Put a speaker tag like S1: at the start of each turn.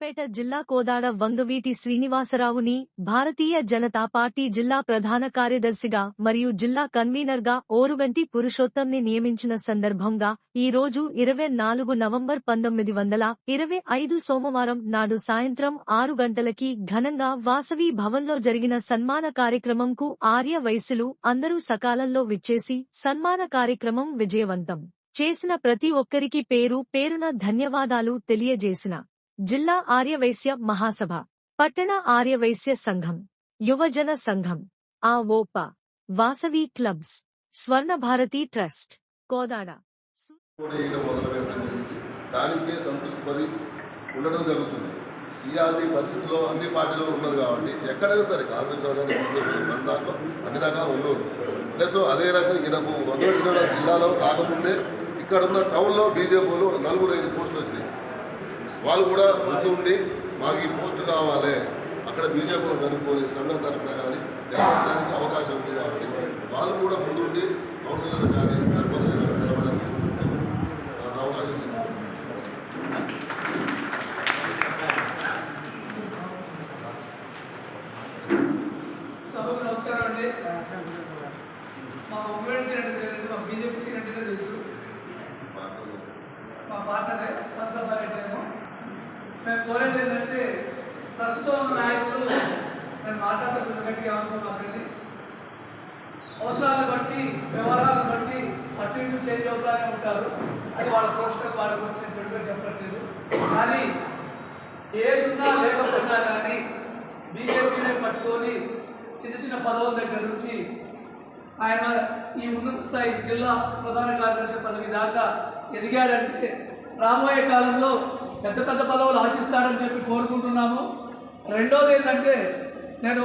S1: Suryapet జిల్లా కోదాడ వంగవీటి శ్రీనివాసరావుని Bharatiya Janata party జిల్లా ప్రధాన కార్యదర్శిగా మరియు జిల్లా కన్వీనర్గా ఓరుగంటి పురుషోత్తంని నియమించిన సందర్భంగా ఈ రోజు ఇరవై నాలుగు నవంబర్ పంతొమ్మిది వందల ఇరవై ఐదు సోమవారం నాడు సాయంత్రం ఆరు గంటలకి ఘనంగా వాసవి భవన్లో జరిగిన సన్మాన కార్యక్రమంకు ఆర్య వయస్సులు అందరూ సకాలంలో విచ్చేసి సన్మాన కార్యక్రమం విజయవంతం చేసిన ప్రతి ఒక్కరికి పేరు పేరున ధన్యవాదాలు తెలియజేసిన జిల్లా ఆర్యవైశ్య మహాసభ పట్టణ ఆర్యవైశ్య సంఘం యువజన సంఘం ఆ ఓప వాసవి క్లబ్స్ స్వర్ణ భారతి ట్రస్ట్ కోదాడ.
S2: దానికే సంతృప్తి ఉండడం జరుగుతుంది. ఇలాంటి పరిస్థితుల్లో అన్ని పార్టీలో ఉన్నారు కాబట్టి ఎక్కడైనా సరే కాంగ్రెస్ కానీ బీజేపీ మన దాంట్లో అన్ని రకాలు ఉన్నారు. ప్లస్ అదే రకంగా ఈయనకు వందల జిల్లాలో రాకముందే ఇక్కడ ఉన్న టౌన్లో బీజేపీలో నలుగురు ఐదు పోస్టులు వచ్చినాయి. వాళ్ళు కూడా ముందు ఉండి మాకు ఈ పోస్ట్ కావాలి. అక్కడ బీజేపీలో కనుక్కొని సంఘం తరఫున కానీ నిలబడడానికి అవకాశం ఉంది కాబట్టి వాళ్ళు కూడా ముందు ఉండి కౌన్సిలర్ కానీ సర్పంచ్ కానీ నిలబడడానికి నాకు అవకాశం ఉంది.
S3: సభకు నమస్కారం అండి. మా ఉమ్మడి సీన్ అంటే తెలియదు మా బీజేపీ సీన్ అంటే తెలుసు. మా పార్ట్నరే పంచభారెడ్డి ఏమో. మేము కోరేది ఏంటంటే ప్రస్తుతం ఉన్న నాయకులు నేను మాట్లాడుతూ కొంచెం గట్టిగా అనుకున్నానండి అవసరాలను బట్టి వ్యవహారాలను బట్టి అటు ఇటు చేంజ్ అవుతానే ఉంటారు. అది వాళ్ళ ప్రొఫెషనల్ వాళ్ళ గురించి నేను చెడుగా చెప్పట్లేదు. కానీ ఏదున్నా లేకపోయినా కానీ బీజేపీని పట్టుకొని చిన్న చిన్న పదవుల దగ్గర నుంచి ఆయన ఈ ఉన్నత స్థాయి జిల్లా ప్రధాన కార్యదర్శి పదవి దాకా ఎదిగాడంటే రాబోయే కాలంలో పెద్ద పెద్ద పదవులు ఆశిస్తాడని చెప్పి కోరుకుంటున్నాము. రెండోది ఏంటంటే నేను